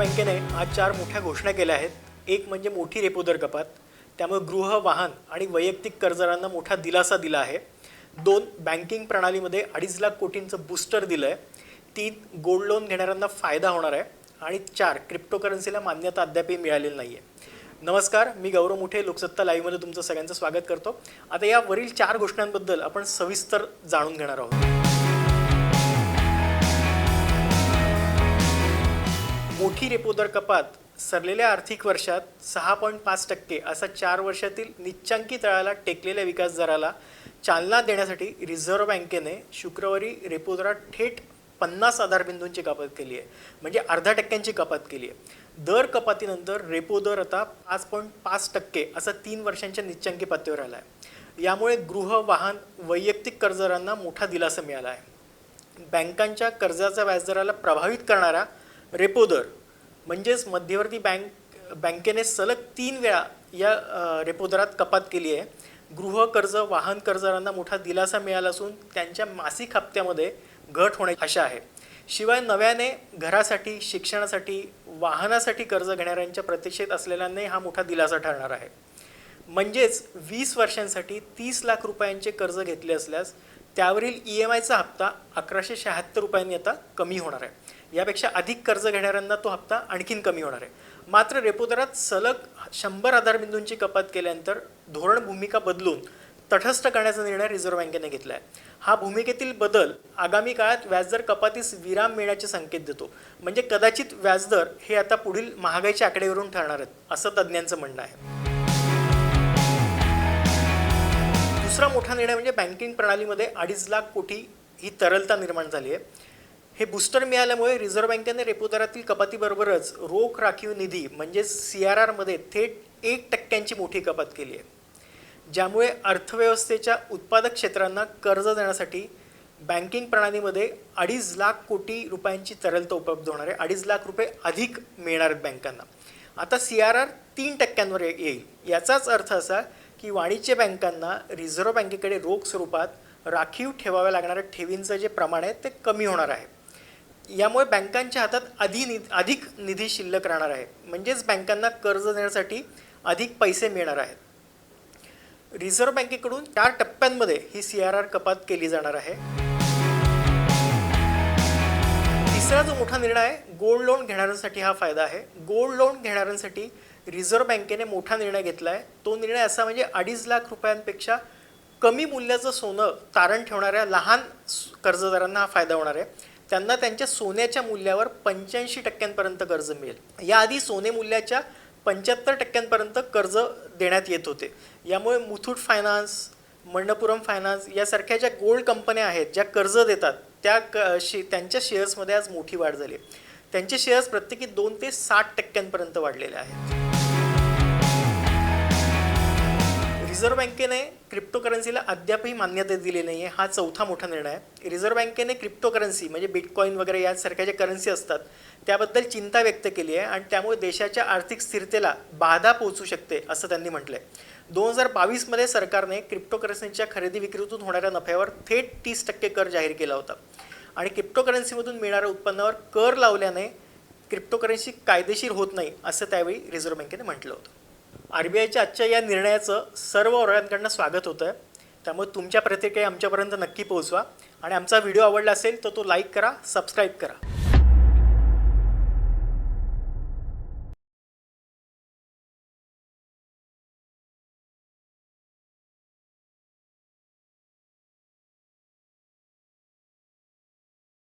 बँकेने आज चार मोठ्या घोषणा केल्या आहेत. एक म्हणजे मोठी रेपो दर कपात त्यामुळे गृह वाहन आणि वैयक्तिक कर्जदारांना मोठा दिलासा दिला आहे. दोन बँकिंग प्रणालीमध्ये अडीच लाख कोटींचं बूस्टर दिलं आहे तीन गोल्ड लोन घेणाऱ्यांना फायदा होणार आहे. आणि चार क्रिप्टोकरन्सीला मान्यता अद्यापही मिळालेली नाही आहे नमस्कार मी गौरव मुठे लोकसत्ता लाईव्हमध्ये तुमचं सगळ्यांचं स्वागत करतो. आता या वरील चार घोषणांबद्दल आपण सविस्तर जाणून घेणार आहोत. मोठी रेपो दर कपात सरलेल्या आर्थिक वर्षात सहा पॉईंट पाच टक्के असा चार वर्षातील निच्चांकी तळाला टेकलेल्या विकास दराला चालना देण्यासाठी रिझर्व्ह बँकेने शुक्रवारी रेपो दरात थेट पन्नास आधारबिंदूंची कपात केली आहे. म्हणजे अर्धा टक्क्यांची कपात केली आहे. दर कपातीनंतर रेपो दर आता पाच पॉईंट पाच टक्के असा तीन वर्षांच्या निच्चांकी पातळीवर आला आहे. यामुळे गृह वाहन वैयक्तिक कर्जदारांना मोठा दिलासा मिळाला आहे. बँकांच्या कर्जाच्या व्याजदराला प्रभावित करणारा रेपो दर. म्हणजेच मध्यवर्ती बँक बँकेने सलग तीन वेळा या रेपो दरात कपात केली आहे. गृह कर्ज वाहन कर्जदारांना मोठा दिलासा मिळाला असून त्यांच्या मासिक हप्त्यामध्ये घट होण्याची आशा आहे. शिवाय नव्याने घरासाठी शिक्षणासाठी वाहनासाठी कर्ज घेणाऱ्यांच्या प्रतीक्षेत असलेल्यांनाही हा मोठा दिलासा ठरणार आहे. म्हणजेच वीस वर्षांसाठी तीस लाख रुपयांचे कर्ज घेतले असल्यास त्यावरील ई एम आयचा हप्ता अकराशे शहात्तर रुपयांनी आता कमी होणार आहे. यापेक्षा अधिक कर्ज घेणाऱ्यांना तो हप्ता आणखीन कमी होणार आहे. मात्र रेपो दरात सलग शंभर आधारबिंदूंची कपात केल्यानंतर धोरण भूमिका बदलून तटस्थ करण्याचा निर्णय रिझर्व्ह बँकेने घेतला आहे हा भूमिकेतील बदल आगामी काळात व्याजदर कपातीस विराम मिळण्याचे संकेत देतो. म्हणजे कदाचित व्याजदर हे आता पुढील महागाईच्या आकडेवरून ठरणार आहेत असं तज्ज्ञांचं म्हणणं आहे. दुसरा मोठा निर्णय म्हणजे बँकिंग प्रणालीमध्ये अडीच लाख कोटी ही तरलता निर्माण झाली आहे. हे बूस्टर मिळाल्यामुळे रिझर्व्ह बँकेने रेपो दरातील कपातीबरोबरच रोख राखीव निधी म्हणजेच सी आर आरमध्ये थेट एक टक्क्यांची मोठी कपात केली आहे. ज्यामुळे अर्थव्यवस्थेच्या उत्पादक क्षेत्रांना कर्ज देण्यासाठी बँकिंग प्रणालीमध्ये अडीच लाख कोटी रुपयांची तरलता उपलब्ध होणार आहे. अडीच लाख रुपये अधिक मिळणार आहेत बँकांना आता सी आर आर तीन टक्क्यांवर येईल. याचाच अर्थ असा की वाणिज्य बँकांना रिझर्व्ह बँकेकडे रोख स्वरूपात राखीव ठेवाव्या लागणाऱ्या ठेवींचं जे प्रमाण आहे ते कमी होणार आहे. यामुळे बँकांच्या हातात अधि नि अधिक निधी शिल्लक राहणार आहे. म्हणजेच बँकांना कर्ज देण्यासाठी अधिक पैसे मिळणार आहेत. रिझर्व्ह बँकेकडून चार टप्प्यांमध्ये ही सी आर आर कपात केली जाणार आहे. तिसरा जो मोठा निर्णय आहे गोल्ड लोन घेणाऱ्यांसाठी हा फायदा आहे. गोल्ड लोन घेणाऱ्यांसाठी रिझर्व्ह बँकेने मोठा निर्णय घेतला आहे तो निर्णय असा म्हणजे अडीच लाख रुपयांपेक्षा कमी मूल्याचं सोनं तारण ठेवणाऱ्या लहान कर्जदारांना हा फायदा होणार आहे. त्यांना त्यांच्या सोन्याच्या मूल्यावर पंच्याऐंशी टक्क्यांपर्यंत कर्ज मिळेल. याआधी सोने मूल्याच्या पंच्याहत्तर टक्क्यांपर्यंत कर्ज देण्यात येत होते. यामुळे मुथूट फायनान्स मंडपुरम फायनान्स यासारख्या ज्या गोल्ड कंपन्या आहेत ज्या कर्ज देतात त्या क शे त्यांच्या शेअर्समध्ये आज मोठी वाढ झाली आहे. त्यांचे शेअर्स प्रत्येकी दोन ते साठ टक्क्यांपर्यंत वाढलेले आहेत. रिझर्व्ह बँकेने क्रिप्टोकरन्सीला अद्यापही मान्यता दिली नाही आहे हा चौथा मोठा निर्णय आहे. रिझर्व्ह बँकेने क्रिप्टोकरन्सी म्हणजे बिटकॉईन वगैरे यासारख्या ज्या करन्सी असतात त्याबद्दल चिंता व्यक्त केली आहे आणि त्यामुळे देशाच्या आर्थिक स्थिरतेला बाधा पोहोचू शकते असं त्यांनी म्हटलं आहे दोन हजार बावीसमध्ये सरकारने क्रिप्टोकरन्सीच्या खरेदी विक्रीतून होणाऱ्या नफ्यावर थेट तीस टक्के कर जाहीर केला होता. आणि क्रिप्टोकरन्सीमधून मिळणाऱ्या उत्पन्नावर कर लावल्याने क्रिप्टोकरन्सी कायदेशीर होत नाही असं त्यावेळी रिझर्व्ह बँकेने म्हटलं होतं. आर बी आयच्या आजच्या या निर्णयाचं सर्व वर्गांकडनं स्वागत होतं आहे त्यामुळे तुमच्या प्रतिक्रिया आमच्यापर्यंत नक्की पोहोचवा. आणि आमचा व्हिडिओ आवडला असेल तर तो लाईक करा सबस्क्राईब करा.